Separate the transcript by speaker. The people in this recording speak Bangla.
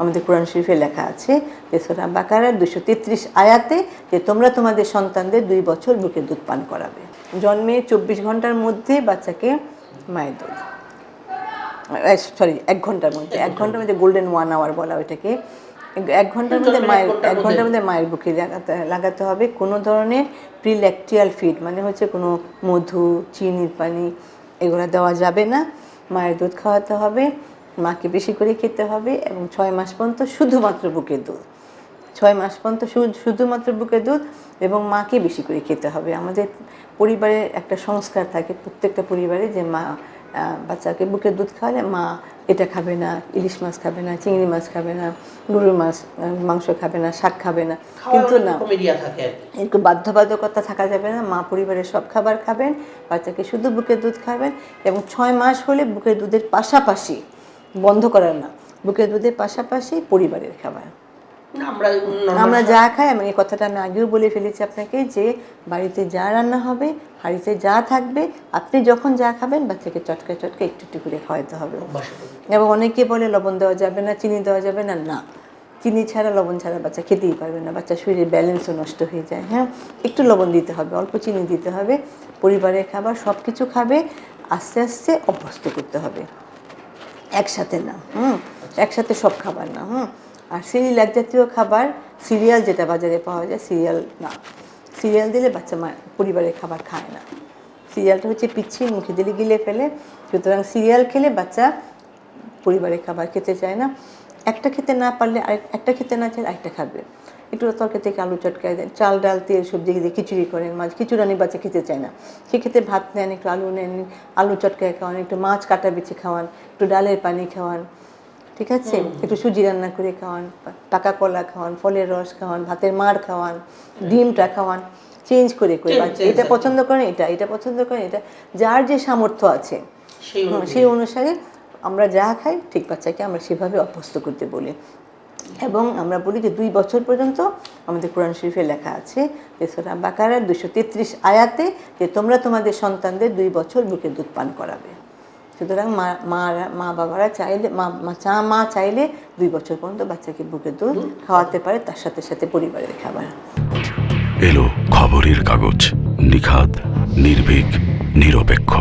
Speaker 1: আমাদের কোরআন শরীফে লেখা আছে যে সোরা বাকারার দুশো তেত্রিশ আয়াতে যে তোমরা তোমাদের সন্তানদের দুই বছর বুকে দুধ পান করাবে। জন্মে চব্বিশ ঘণ্টার মধ্যে বাচ্চাকে মায়ের দুধ। সরি এক ঘণ্টার মধ্যে এক ঘণ্টার মধ্যে গোল্ডেন ওয়ান আওয়ার বলা ওইটাকে। এক- ঘণ্টার মধ্যে মায়ের এক ঘণ্টার মধ্যে মায়ের বুকে লাগাতে লাগাতে হবে। কোনো ধরনের প্রিল্যাকটিয়াল ফিড মানে হচ্ছে কোনো মধু চিনির পানি এগুলো দেওয়া যাবে না। মায়ের দুধ খাওয়াতে হবে। মাকে বেশি করে খেতে হবে এবং ছয় মাস পর্যন্ত শুধুমাত্র বুকের দুধ। ছয় মাস পর্যন্ত শুধুমাত্র বুকের দুধ এবং মাকে বেশি করে খেতে হবে। আমাদের পরিবারের একটা সংস্কার থাকে প্রত্যেকটা পরিবারে যে মা বাচ্চাকে বুকের দুধ খাওয়ালে মা এটা খাবে না ইলিশ মাছ খাবে না চিংড়ি মাছ খাবে না গরুর মাছ মাংস খাবে না শাক খাবে না। কিন্তু না। এরকম বাধ্যবাধকতা থাকা যাবে না। মা পরিবারের সব খাবার খাবেন বাচ্চাকে শুধু বুকের দুধ খাবেন এবং ছয় মাস হলে বুকের দুধের পাশাপাশি বন্ধ করার না বুকের দুধের পাশাপাশি পরিবারের খাবার।
Speaker 2: আমরা
Speaker 1: যা খাই আমি এই কথাটা আমি আগেও বলে ফেলেছি আপনাকে যে বাড়িতে যা রান্না হবে হাঁড়িতে যা থাকবে আপনি যখন যা খাবেন বাচ্চাকে চটকে চটকে একটু একটু করে খাওয়াতে হবে। এবং অনেকে বলে লবণ দেওয়া যাবে না চিনি দেওয়া যাবে না না। চিনি ছাড়া লবণ ছাড়া বাচ্চা খেতেই পারবে না। বাচ্চার শরীরের ব্যালেন্সও নষ্ট হয়ে যায় হ্যাঁ? একটু লবণ দিতে হবে অল্প চিনি দিতে হবে। পরিবারের খাবার সব কিছু খাবে আস্তে আস্তে অভ্যস্ত করতে হবে। একসাথে না, হুম? একসাথে সব খাবার না, হুম? আর সিরিয়াল জাতীয় খাবার, সিরিয়াল যেটা বাজারে পাওয়া যায়, সিরিয়াল না। সিরিয়াল দিলে বাচ্চা মা, পরিবারের খাবার খায় না। সিরিয়ালটা হচ্ছে পিচ্ছি, মুখে দিলে গিলে ফেলে। সুতরাং সিরিয়াল খেলে বাচ্চা পরিবারের খাবার খেতে চায় না। একটা খেতে না পারলে আরেক একটা খেতে না চাইলে আরেকটা খাবে। একটু তরকারি থেকে আলু চটকায় দেন চাল ডাল তেল সবজি দিয়ে খিচুড়ি করেন মাছ খিচুড়ানি বাচ্চা খেতে চায় না। সেক্ষেত্রে ভাত নেন একটু আলু নেন আলু চটকায় খাওয়ান একটু মাছ কাটা বেছে খাওয়ান একটু ডালের পানি খাওয়ান ঠিক আছে? একটু সুজি রান্না করে খাওয়ান পাকা কলা খাওয়ান ফলের রস খাওয়ান ভাতের মার খাওয়ান ডিমটা খাওয়ান চেঞ্জ করে করে বাচ্চা। এটা পছন্দ করেন এটা এটা পছন্দ করেন এটা যার যে সামর্থ্য আছে।
Speaker 2: সেই
Speaker 1: অনুসারে আমরা যা খাই ঠিক বাচ্চাকে আমরা সেভাবে অভ্যস্ত করতে বলি। এবং আমরা বলি যে দুই বছর পর্যন্ত আমাদের কোরআন শরীফে লেখা আছে যে সোরা বাকারার দুশো তেত্রিশ আয়াতে যে তোমরা তোমাদের সন্তানদের দুই বছর বুকে দুধ পান করাবে। সুতরাং মা মারা মা বাবারা চাইলে, মা চা, মা চাইলে দুই বছর পর্যন্ত বাচ্চাকে বুকে দুধ খাওয়াতে পারে, তার সাথে সাথে পরিবারের খাবার।
Speaker 3: এলো খবরের কাগজ নিখাত নির্ভীক, নিরপেক্ষ।